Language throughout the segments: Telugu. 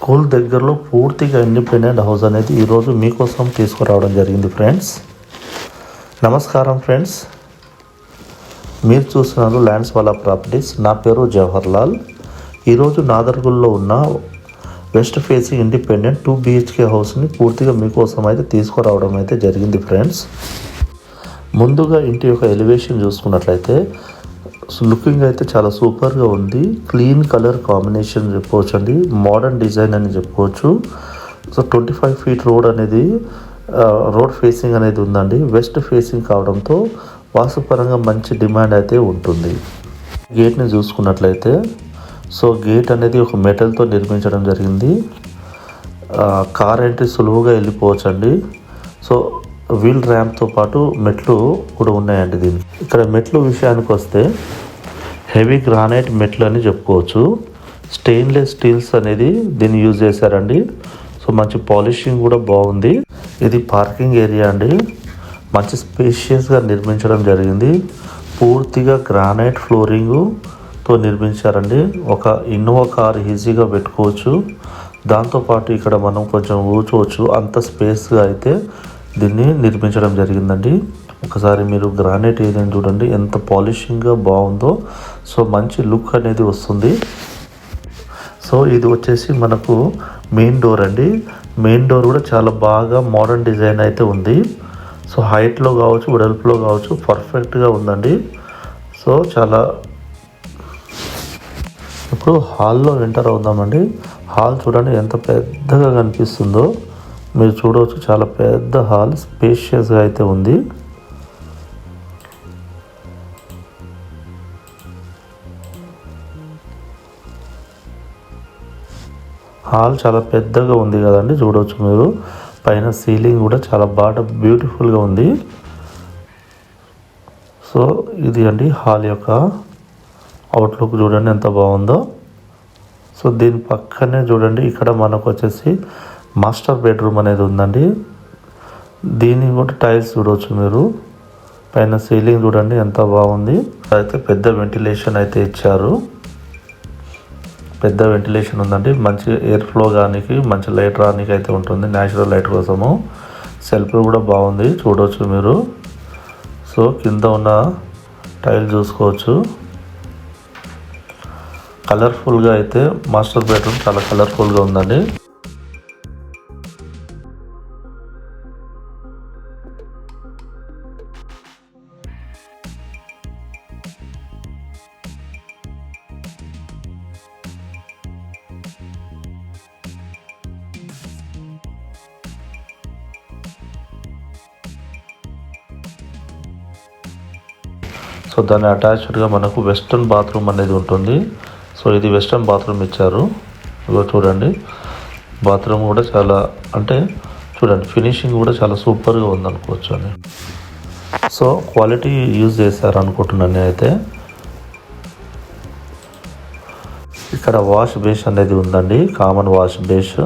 స్కూల్ దగ్గరలో పూర్తిగా ఇండిపెండెంట్ హౌస్ అనేది ఈరోజు మీకోసం తీసుకురావడం జరిగింది ఫ్రెండ్స్. నమస్కారం ఫ్రెండ్స్. మీరు చూస్తున్నారు ల్యాండ్స్ వాలా ప్రాపర్టీస్. నా పేరు జవహర్ లాల్ ఈరోజు నాదర్గుల్లో ఉన్న west facing independent two B H K హౌస్ని పూర్తిగా మీకోసం అయితే తీసుకురావడం అయితే జరిగింది ఫ్రెండ్స్. ముందుగా ఇంటి యొక్క ఎలివేషన్ చూసుకున్నట్లయితే లుకింగ్ అయితే చాలా సూపర్గా ఉంది. క్లీన్ కలర్ కాంబినేషన్ చెప్పుకోవచ్చు అండి. మోడర్న్ డిజైన్ అని చెప్పుకోవచ్చు so twenty five feet road అనేది రోడ్ ఫేసింగ్ అనేది ఉందండి. వెస్ట్ ఫేసింగ్ కావడంతో వాస్తుపరంగా మంచి డిమాండ్ అయితే ఉంటుంది. గేట్ని చూసుకున్నట్లయితే సో గేట్ అనేది ఒక మెటల్తో నిర్మించడం జరిగింది. కార్ ఎంట్రీ సులువుగా వెళ్ళిపోవచ్చు అండి సో వీల్ ర్యాంప్తో పాటు మెట్లు కూడా ఉన్నాయండి దీనికి. ఇక్కడ మెట్లు విషయానికి వస్తే హెవీ గ్రానైట్ మెట్లు అని చెప్పుకోవచ్చు. స్టెయిన్లెస్ స్టీల్స్ అనేది దీన్ని యూజ్ చేశారండి. సో మంచి పాలిషింగ్ కూడా బాగుంది. ఇది పార్కింగ్ ఏరియా అండి. మంచి స్పేషియస్గా నిర్మించడం జరిగింది. పూర్తిగా గ్రానైట్ ఫ్లోరింగుతో నిర్మించారండి. ఒక ఇన్నోవా కార్ ఈజీగా పెట్టుకోవచ్చు. దాంతోపాటు ఇక్కడ మనం కొంచెం కూర్చోవచ్చు అంత స్పేస్గా అయితే దీన్ని నిర్మించడం జరిగిందండి. ఒకసారి మీరు గ్రానైట్ ఏదైనా చూడండి ఎంత పాలిషింగ్గా బాగుందో. సో మంచి లుక్ అనేది వస్తుంది. సో ఇది వచ్చేసి మనకు మెయిన్ డోర్ అండి. మెయిన్ డోర్ కూడా చాలా బాగా మోడర్న్ డిజైన్ అయితే ఉంది. సో హైట్లో కావచ్చు వెడల్పులో కావచ్చు పర్ఫెక్ట్గా ఉందండి. సో చాలా ఇప్పుడు హాల్లో ఎంటర్ అవుదామండి. హాల్ చూడండి ఎంత పెద్దగా కనిపిస్తుందో. మీరు చూడవచ్చు చాలా పెద్ద హాల్ స్పేషియస్గా అయితే ఉంది. హాల్ చాలా పెద్దగా ఉంది కదండి చూడవచ్చు మీరు. పైన సీలింగ్ కూడా చాలా బాగా బ్యూటిఫుల్గా ఉంది. సో ఇది అండి హాల్ యొక్క అవుట్లుక్ చూడండి ఎంత బాగుందో. సో దీని పక్కనే చూడండి ఇక్కడ మనకు వచ్చేసి మాస్టర్ బెడ్రూమ్ అనేది ఉందండి. దీన్ని కూడా టైల్స్ చూడవచ్చు మీరు. పైన సీలింగ్ చూడండి ఎంత బాగుంది. అయితే పెద్ద వెంటిలేషన్ అయితే ఇచ్చారు. పెద్ద వెంటిలేషన్ ఉందండి. మంచి ఎయిర్ ఫ్లో కానీ మంచి లైట్ రానికి అయితే ఉంటుంది. న్యాచురల్ లైట్ కోసము. సెల్ఫ్ కూడా బాగుంది. చూడవచ్చు మీరు. సో కింద ఉన్న టైల్ చూసుకోవచ్చు. కలర్ఫుల్గా అయితే మాస్టర్ బెడ్రూమ్ చాలా కలర్ఫుల్గా ఉందండి. సో దాని అటాచ్డ్గా మనకు వెస్ట్రన్ బాత్రూమ్ అనేది ఉంటుంది. సో ఇది వెస్ట్రన్ బాత్రూమ్ ఇచ్చారు. ఇగో చూడండి. బాత్రూమ్ కూడా చాలా అంటే చూడండి ఫినిషింగ్ కూడా చాలా సూపర్గా ఉందనుకోవచ్చు అని. సో క్వాలిటీ యూజ్ చేశారు అనుకుంటున్నాను నేనైతే. ఇక్కడ వాష్ బేస్ అనేది ఉందండి కామన్ వాష్ బేస్.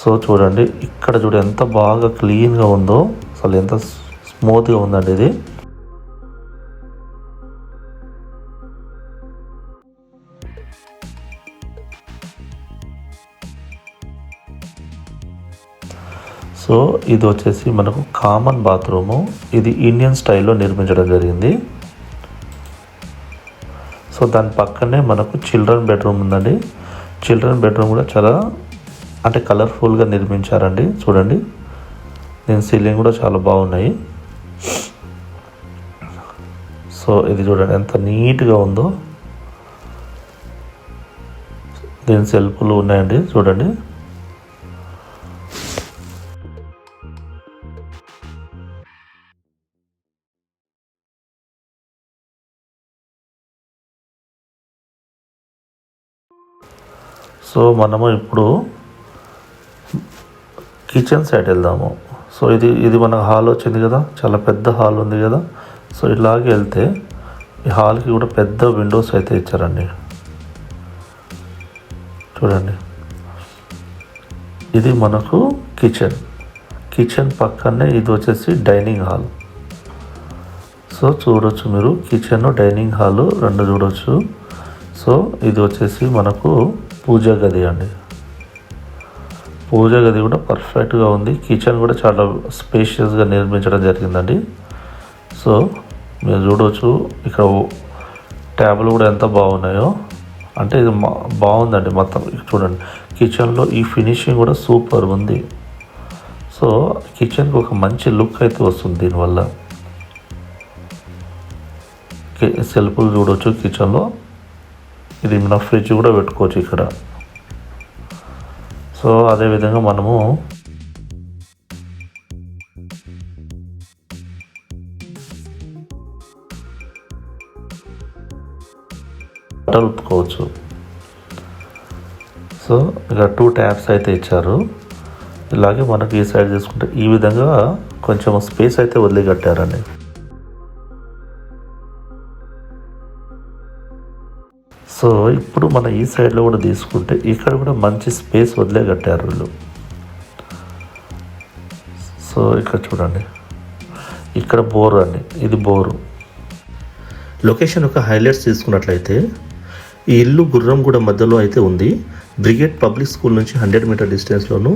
సో చూడండి ఇక్కడ చూడ ఎంత బాగా క్లీన్గా ఉందో అసలు ఎంత స్మూత్గా ఉందండి ఇది. సో ఇది వచ్చేసి మనకు కామన్ బాత్రూము ఇది ఇండియన్ స్టైల్లో నిర్మించడం జరిగింది. సో దాని పక్కనే మనకు చిల్డ్రన్ బెడ్రూమ్ ఉందండి. చిల్డ్రన్ బెడ్రూమ్ కూడా చాలా అంటే కలర్ఫుల్గా నిర్మించారండి. చూడండి. దీని సీలింగ్ కూడా చాలా బాగున్నాయి. సో ఇది చూడండి ఎంత నీట్గా ఉందో. దీని సెల్ఫ్లు ఉన్నాయండి. చూడండి. సో మనము ఇప్పుడు కిచెన్ సైడ్ వెళ్దాము. సో ఇది ఇది మన హాల్ వచ్చింది కదా చాలా పెద్ద హాల్ ఉంది కదా. సో ఇలాగే వెళ్తే ఈ హాల్కి కూడా పెద్ద విండోస్ అయితే ఇచ్చారండి. చూడండి. ఇది మనకు కిచెన్. కిచెన్ పక్కనే ఇది వచ్చేసి డైనింగ్ హాల్. సో చూడొచ్చు మీరు కిచెన్ డైనింగ్ హాల్ రెండు చూడొచ్చు. సో ఇది వచ్చేసి మనకు పూజ గది అండి. పూజ గది కూడా పర్ఫెక్ట్గా ఉంది. కిచెన్ కూడా చాలా స్పేషియస్గా నిర్మించడం జరిగిందండి. సో మీరు చూడవచ్చు ఇక్కడ ట్యాబ్లు కూడా ఎంత బాగున్నాయో. అంటే ఇది మా- బాగుందండి మొత్తం. చూడండి కిచెన్లో ఈ ఫినిషింగ్ కూడా సూపర్ ఉంది. సో కిచెన్కి ఒక మంచి లుక్ అయితే వస్తుంది దీనివల్ల. సెల్ఫ్లు చూడవచ్చు కిచెన్లో ఇది మన ఫ్రిడ్జ్ కూడా పెట్టుకోవచ్చు ఇక్కడ. సో అదేవిధంగా మనము బట్టలు సో ఇక టూ ట్యాబ్స్ అయితే ఇచ్చారు. ఇలాగే మనకి ఈ సైడ్ తీసుకుంటే ఈ విధంగా కొంచెం స్పేస్ అయితే వదిలిగట్టారండి సో ఇప్పుడు మన ఈ సైడ్లో కూడా తీసుకుంటే ఇక్కడ కూడా మంచి స్పేస్ వదిలే కట్టారు వీళ్ళు. సో ఇక్కడ చూడండి. ఇక్కడ బోర్ అండి. ఇది బోరు. లొకేషన్ యొక్క హైలైట్స్ తీసుకున్నట్లయితే ఈ ఇల్లు గుర్రంగూడ మధ్యలో అయితే ఉంది. బ్రిగేడ్ పబ్లిక్ స్కూల్ నుంచి హండ్రెడ్ మీటర్ డిస్టెన్స్లోను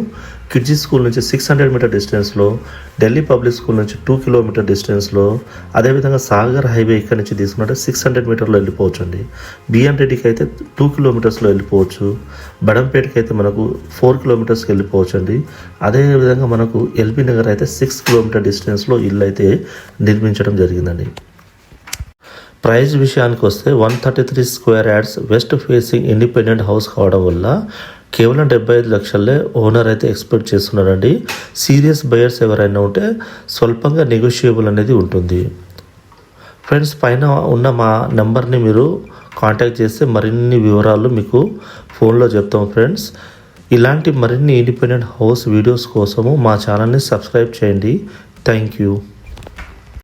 కిడ్జీ స్కూల్ నుంచి సిక్స్ హండ్రెడ్ మీటర్ డిస్టెన్స్లో ఢిల్లీ పబ్లిక్ స్కూల్ నుంచి టూ కిలోమీటర్ డిస్టెన్స్లో అదేవిధంగా సాగర్ హైవే ఇక్కడ నుంచి తీసుకుంటే సిక్స్ హండ్రెడ్ మీటర్లో వెళ్ళిపోవచ్చు అండి బిఎన్ రెడ్డికి అయితే టూ కిలోమీటర్స్లో వెళ్ళిపోవచ్చు. బడంపేటకి అయితే మనకు ఫోర్ కిలోమీటర్స్కి వెళ్ళిపోవచ్చు అండి అదేవిధంగా మనకు ఎల్బీ నగర్ అయితే సిక్స్ కిలోమీటర్ డిస్టెన్స్లో ఇల్లు అయితే నిర్మించడం జరిగిందండి. ప్రైస్ విషయానికి వస్తే one thirty three square yards west facing independent house కావడం వల్ల కేవలం డెబ్బై ఐదు లక్షలే ఓనర్ అయితే ఎక్స్పెక్ట్ చేస్తున్నారండి సీరియస్ బయర్స్ ఎవరైనా ఉంటే స్వల్పంగా నెగోషియబుల్ అనేది ఉంటుంది. ఫ్రెండ్స్ పైన ఉన్న మా నెంబర్ని మీరు కాంటాక్ట్ చేస్తే మరిన్ని వివరాలు మీకు ఫోన్లో చెప్తాం ఫ్రెండ్స్. ఇలాంటి మరిన్ని ఇండిపెండెంట్ హౌస్ వీడియోస్ కోసము మా ఛానల్ని సబ్స్క్రైబ్ చేయండి. Thank you.